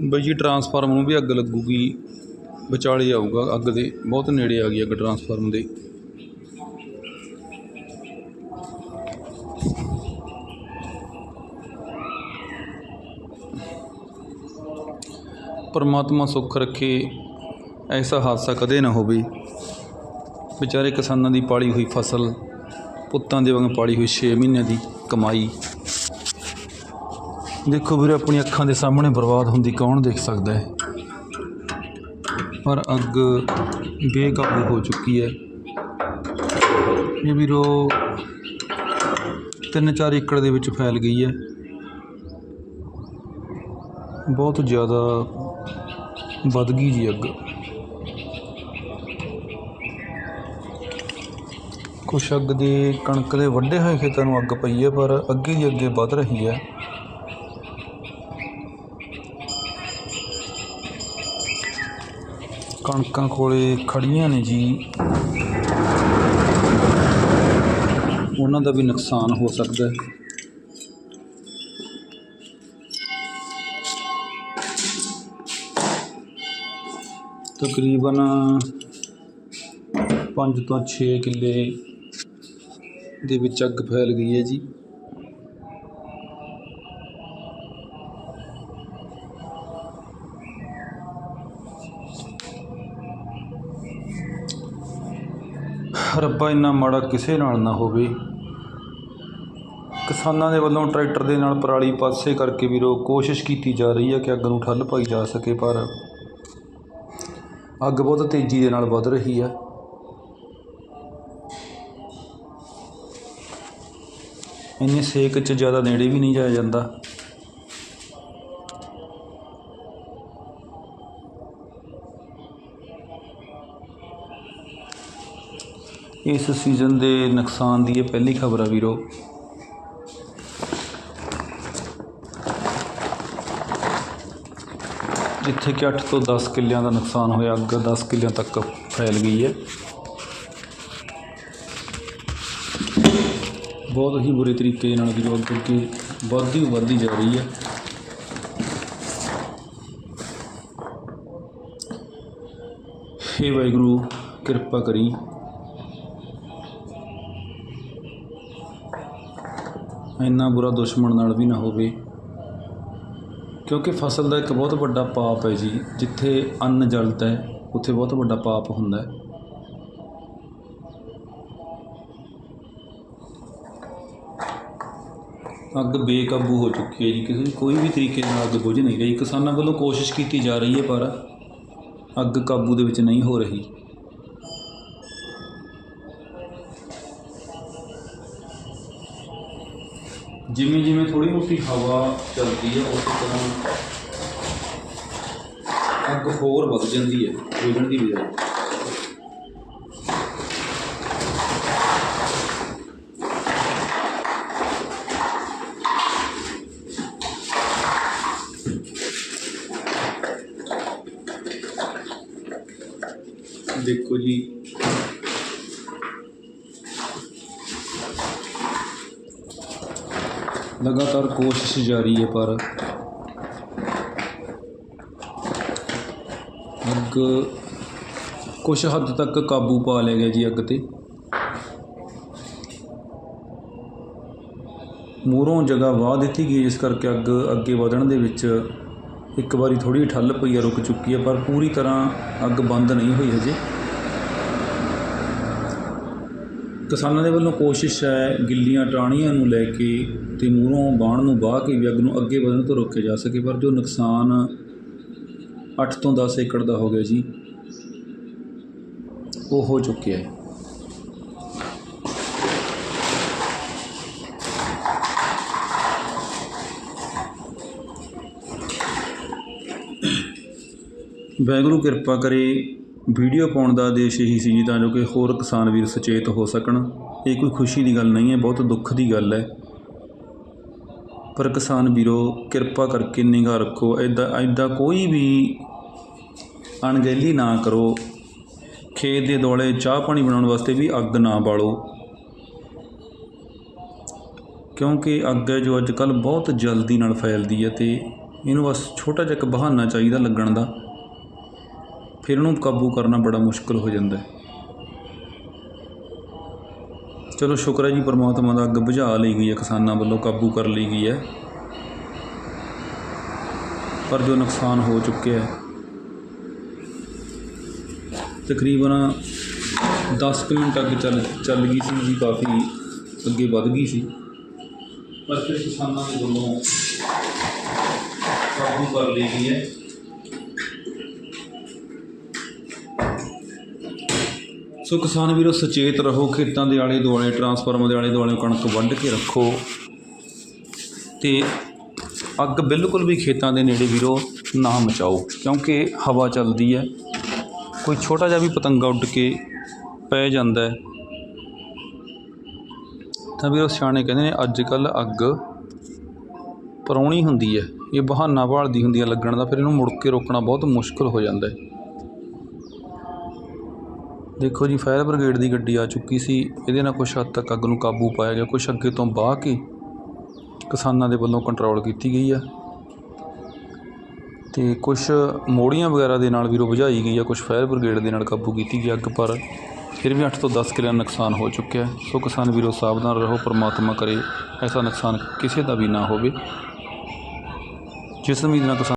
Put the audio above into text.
ਬਈ ਜੀ ਟਰਾਂਸਫਾਰਮਰ ਨੂੰ ਵੀ ਅੱਗ ਲੱਗੂਗੀ, ਵਿਚਾਲੇ ਆਊਗਾ ਅੱਗ ਦੇ, ਬਹੁਤ ਨੇੜੇ ਆ ਗਈ ਅੱਗ ਟਰਾਂਸਫਾਰਮ ਦੇ। ਪਰਮਾਤਮਾ ਸੁੱਖ ਰੱਖੇ, ਐਸਾ ਹਾਦਸਾ ਕਦੇ ਨਾ ਹੋਵੇ। ਵਿਚਾਰੇ ਕਿਸਾਨਾਂ ਦੀ ਪਾਲੀ ਹੋਈ ਫਸਲ, ਪੁੱਤਾਂ ਦੇ ਵਾਂਗ ਪਾਲੀ ਹੋਈ 6 ਮਹੀਨਿਆਂ ਦੀ ਕਮਾਈ। ਦੇਖੋ ਵੀਰੇ, ਆਪਣੀ ਅੱਖਾਂ ਦੇ ਸਾਹਮਣੇ ਬਰਬਾਦ ਹੁੰਦੀ ਕੌਣ ਦੇਖ ਸਕਦਾ ਹੈ? ਪਰ ਅੱਗ ਬੇਕਾਬੂ ਹੋ ਚੁੱਕੀ ਹੈ। ਇਹ ਵੀਰੋ ਤਿੰਨ ਚਾਰ ਏਕੜ ਦੇ ਵਿੱਚ ਫੈਲ ਗਈ ਹੈ। ਬਹੁਤ ਜ਼ਿਆਦਾ ਵੱਧ ਗਈ ਜੀ ਅੱਗ। ਕੁਛ ਅੱਗ ਦੇ ਕਣਕ ਦੇ ਵੱਡੇ ਹੋਏ ਖੇਤਾਂ ਨੂੰ ਅੱਗ ਪਈ ਹੈ, ਪਰ ਅੱਗੇ ਦੀ ਅੱਗੇ ਵੱਧ ਰਹੀ ਹੈ। ਕਣਕਾਂ ਕੋਲੇ ਖੜ੍ਹੀਆਂ ਨੇ ਜੀ। ਉਹਨਾਂ ਦਾ ਵੀ ਨੁਕਸਾਨ ਹੋ ਸਕਦਾ ਹੈ। ਤਕਰੀਬਨ 5 ਤੋਂ 6 ਕਿੱਲੇ ਦੇ ਵਿੱਚ ਅੱਗ ਫੈਲ ਗਈ ਹੈ ਜੀ। ਰੱਬਾ ਇੰਨਾ ਮਾੜਾ ਕਿਸੇ ਨਾਲ ਨਾ ਹੋਵੇ। ਕਿਸਾਨਾਂ ਦੇ ਵੱਲੋਂ ਟਰੈਕਟਰ ਦੇ ਨਾਲ ਪਰਾਲੀ ਪਾਸੇ ਕਰਕੇ ਵੀਰੋ ਕੋਸ਼ਿਸ਼ ਕੀਤੀ ਜਾ ਰਹੀ ਹੈ ਕਿ ਅੱਗ ਨੂੰ ਠੱਲ ਪਾਈ ਜਾ ਸਕੇ, ਪਰ ਅੱਗ ਬਹੁਤ ਤੇਜ਼ੀ ਦੇ ਨਾਲ ਵੱਧ ਰਹੀ ਹੈ। ਇੰਨੇ ਸੇਕ 'ਚ ਜ਼ਿਆਦਾ ਨੇੜੇ ਵੀ ਨਹੀਂ ਜਾਇਆ ਜਾਂਦਾ। ਇਸ ਸੀਜ਼ਨ ਦੇ ਨੁਕਸਾਨ ਦੀ ਇਹ ਪਹਿਲੀ ਖਬਰ ਆ ਵੀਰੋ। ਜਿੱਥੇ ਕਿ 8 ਤੋਂ 10 ਕਿੱਲਿਆਂ ਦਾ ਨੁਕਸਾਨ ਹੋਇਆ, ਅੱਗ 10 ਕਿੱਲਿਆਂ ਤੱਕ ਫੈਲ ਗਈ ਹੈ। ਬਹੁਤ ਹੀ ਬੁਰੇ ਤਰੀਕੇ ਨਾਲ ਵੀਰੋ, ਅੱਗ ਅੱਗੇ ਵੱਧਦੀ ਵੱਧਦੀ ਜਾ ਰਹੀ ਹੈ। ਹੇ ਵਾਹਿਗੁਰੂ, ਕਿਰਪਾ ਕਰੀ। ਇੰਨਾ ਬੁਰਾ ਦੁਸ਼ਮਣ ਨਾਲ ਵੀ ਨਾ ਹੋਵੇ। ਕਿਉਂਕਿ ਫਸਲ ਦਾ ਇੱਕ ਬਹੁਤ ਵੱਡਾ ਪਾਪ ਹੈ ਜੀ। ਜਿੱਥੇ ਅੰਨ ਜਲਦਾ ਹੈ, ਉੱਥੇ ਬਹੁਤ ਵੱਡਾ ਪਾਪ ਹੁੰਦਾ ਹੈ। ਅੱਗ ਬੇਕਾਬੂ ਹੋ ਚੁੱਕੀ ਹੈ ਜੀ। ਕਿਸੇ ਨੂੰ ਕੋਈ ਵੀ ਤਰੀਕੇ ਨਾਲ ਅੱਗ ਬੁਝ ਨਹੀਂ ਰਹੀ। ਕਿਸਾਨਾਂ ਵੱਲੋਂ ਕੋਸ਼ਿਸ਼ ਕੀਤੀ ਜਾ ਰਹੀ ਹੈ, ਪਰ ਅੱਗ ਕਾਬੂ ਦੇ ਵਿੱਚ ਨਹੀਂ ਹੋ ਰਹੀ। ਜਿਵੇਂ ਜਿਵੇਂ ਥੋੜੀ ਮੋਟੀ ਹਵਾ ਚੱਲਦੀ ਹੈ ਉਸੇ ਤਰ੍ਹਾਂ ਅੱਗ ਹੋਰ ਵੱਧ ਜਾਂਦੀ ਹੈ ਵਿਗੜਨ ਦੀ ਬਜਾਏ ਦੇਖੋ ਜੀ ਲਗਾਤਾਰ ਕੋਸ਼ਿਸ਼ ਜਾਰੀ ਹੈ, ਪਰ ਅੱਗ ਕੁਛ ਹੱਦ ਤੱਕ ਕਾਬੂ ਪਾ ਲਿਆ ਗਿਆ ਜੀ ਅੱਗ ਤੇ। ਮੂਹਰੋਂ ਜਗ੍ਹਾ ਵਾਹ ਦਿੱਤੀ ਗਈ ਜਿਸ ਕਰਕੇ ਅੱਗ ਅੱਗੇ ਵਧਣ ਦੇ ਵਿੱਚ ਇੱਕ ਵਾਰੀ ਥੋੜੀ ਠੱਲ ਪਈ ਹੈ, ਰੁਕ ਚੁੱਕੀ ਹੈ, ਪਰ ਪੂਰੀ ਤਰ੍ਹਾਂ ਅੱਗ ਬੰਦ ਨਹੀਂ ਹੋਈ ਹਜੇ। ਕਿਸਾਨਾਂ ਦੇ ਵੱਲੋਂ ਕੋਸ਼ਿਸ਼ ਹੈ ਗਿੱਲੀਆਂ ਟਾਹਣੀਆਂ ਨੂੰ ਲੈ ਕੇ ਅਤੇ ਮੂਹਰੋਂ ਬਾਣ ਨੂੰ ਵਾਹ ਕੇ ਵੀ ਅੱਗ ਨੂੰ ਅੱਗੇ ਵਧਣ ਤੋਂ ਰੋਕਿਆ ਜਾ ਸਕੇ, ਪਰ ਜੋ ਨੁਕਸਾਨ ਅੱਠ ਤੋਂ 10 ਏਕੜ ਦਾ ਹੋ ਗਿਆ ਜੀ, ਉਹ ਹੋ ਚੁੱਕਿਆ ਹੈ। ਵਾਹਿਗੁਰੂ ਕਿਰਪਾ ਕਰੇ ਵੀਡੀਓ ਪਾਉਣ ਦਾ ਆਦੇਸ਼ ਇਹੀ ਸੀ ਜੀ ਤਾਂ ਜੋ ਕਿ ਹੋਰ ਕਿਸਾਨ ਵੀਰ ਸੁਚੇਤ ਹੋ ਸਕਣ। ਇਹ ਕੋਈ ਖੁਸ਼ੀ ਦੀ ਗੱਲ ਨਹੀਂ ਹੈ, ਬਹੁਤ ਦੁੱਖ ਦੀ ਗੱਲ ਹੈ। ਪਰ ਕਿਸਾਨ ਵੀਰੋ, ਕਿਰਪਾ ਕਰਕੇ ਨਿਗਾਹ ਰੱਖੋ ਐਦਾਂ ਐਦਾਂ ਕੋਈ ਵੀ ਅਣਗਹਿਲੀ ਨਾ ਕਰੋ। ਖੇਤ ਦੇ ਦੁਆਲੇ ਚਾਹ ਪਾਣੀ ਬਣਾਉਣ ਵਾਸਤੇ ਵੀ ਅੱਗ ਨਾ ਬਾਲੋ। ਕਿਉਂਕਿ ਅੱਗ ਹੈ ਜੋ ਅੱਜ ਕੱਲ੍ਹ ਬਹੁਤ ਜਲਦੀ ਨਾਲ ਫੈਲਦੀ ਹੈ ਤੇ ਇਹਨੂੰ ਬਸ ਛੋਟਾ ਜਿਹਾ ਇੱਕ ਬਹਾਨਾ ਚਾਹੀਦਾ ਲੱਗਣ ਦਾ। ਫਿਰ ਇਹਨੂੰ ਕਾਬੂ ਕਰਨਾ ਬੜਾ ਮੁਸ਼ਕਲ ਹੋ ਜਾਂਦਾ ਚਲੋ ਸ਼ੁਕਰ ਹੈ ਜੀ ਪਰਮਾਤਮਾ ਦਾ ਅੱਗ ਬੁਝਾ ਲਈ ਗਈ ਹੈ, ਕਿਸਾਨਾਂ ਵੱਲੋਂ ਕਾਬੂ ਕਰ ਲਈ ਗਈ ਹੈ। ਪਰ ਜੋ ਨੁਕਸਾਨ ਹੋ ਚੁੱਕਿਆ ਹੈ, ਤਕਰੀਬਨ 10 ਕੁ ਮਿੰਟ ਅੱਗ ਚੱਲ ਚੱਲ ਗਈ ਸੀ ਜੀ, ਕਾਫੀ ਅੱਗੇ ਵੱਧ ਗਈ ਸੀ। ਪਰ ਫਿਰ ਕਿਸਾਨਾਂ ਦੇ ਵੱਲੋਂ ਕਾਬੂ ਕਰ ਲਈ ਗਈ ਹੈ। ਸੋ ਕਿਸਾਨ ਵੀਰੋ, ਸੁਚੇਤ ਰਹੋ, ਖੇਤਾਂ ਦੇ ਆਲੇ ਦੁਆਲੇ, ਟਰਾਂਸਫਾਰਮਰ ਦੇ ਆਲੇ ਦੁਆਲੇ ਕਣਕ ਵੱਢ ਕੇ ਰੱਖੋ। ਤੇ ਅੱਗ ਬਿਲਕੁਲ ਵੀ ਖੇਤਾਂ ਦੇ ਨੇੜੇ ਵੀਰੋ ਨਾ ਮਚਾਓ, ਕਿਉਂਕਿ ਹਵਾ ਚੱਲਦੀ ਹੈ। ਕੋਈ ਛੋਟਾ ਜਿਹਾ ਵੀ ਪਤੰਗਾ ਉੱਡ ਕੇ ਪੈ ਜਾਂਦਾ ਹੈ। ਤਾਂ ਵੀਰੋ, ਸਿਆਣੇ ਕਹਿੰਦੇ ਨੇ ਅੱਜ ਕੱਲ ਅੱਗ ਪਰਾਉਣੀ ਹੁੰਦੀ ਹੈ। ਇਹ ਬਹਾਨਾ ਭਾਲਦੀ ਹੁੰਦੀ ਹੈ ਲੱਗਣ ਦਾ, ਫਿਰ ਇਹਨੂੰ ਮੁੜ ਕੇ ਰੋਕਣਾ ਬਹੁਤ ਮੁਸ਼ਕਲ ਹੋ ਜਾਂਦਾ ਹੈ। ਦੇਖੋ ਜੀ, ਫਾਇਰ ਬ੍ਰਿਗੇਡ ਦੀ ਗੱਡੀ ਆ ਚੁੱਕੀ ਸੀ। ਇਹਦੇ ਨਾਲ ਕੁਛ ਹੱਦ ਤੱਕ ਅੱਗ ਨੂੰ ਕਾਬੂ ਪਾਇਆ ਗਿਆ। ਕੁਛ ਅੱਗੇ ਤੋਂ ਬਾਹ ਕੇ ਕਿਸਾਨਾਂ ਦੇ ਵੱਲੋਂ ਕੰਟਰੋਲ ਕੀਤੀ ਗਈ ਆ। ਤੇ ਕੁਛ ਮੋੜੀਆਂ ਵਗੈਰਾ ਦੇ ਨਾਲ ਵੀਰੋ ਬੁਝਾਈ ਗਈ ਆ। ਕੁਛ ਫਾਇਰ ਬ੍ਰਿਗੇਡ ਦੇ ਨਾਲ ਕਾਬੂ ਕੀਤੀ ਗਈ ਅੱਗ, ਪਰ ਫਿਰ ਵੀ 8 ਤੋਂ 10 ਕਿੱਲਿਆਂ ਨੁਕਸਾਨ ਹੋ ਚੁੱਕਿਆ ਸੋ ਕਿਸਾਨ ਵੀਰੋ, ਸਾਵਧਾਨ ਰਹੋ, ਪਰਮਾਤਮਾ ਕਰੇ। ਐਸਾ ਨੁਕਸਾਨ ਕਿਸੇ ਦਾ ਵੀ ਨਾ ਹੋਵੇ। ਜਿਸ ਉਮੀਦ ਨਾਲ ਕਿਸਾਨ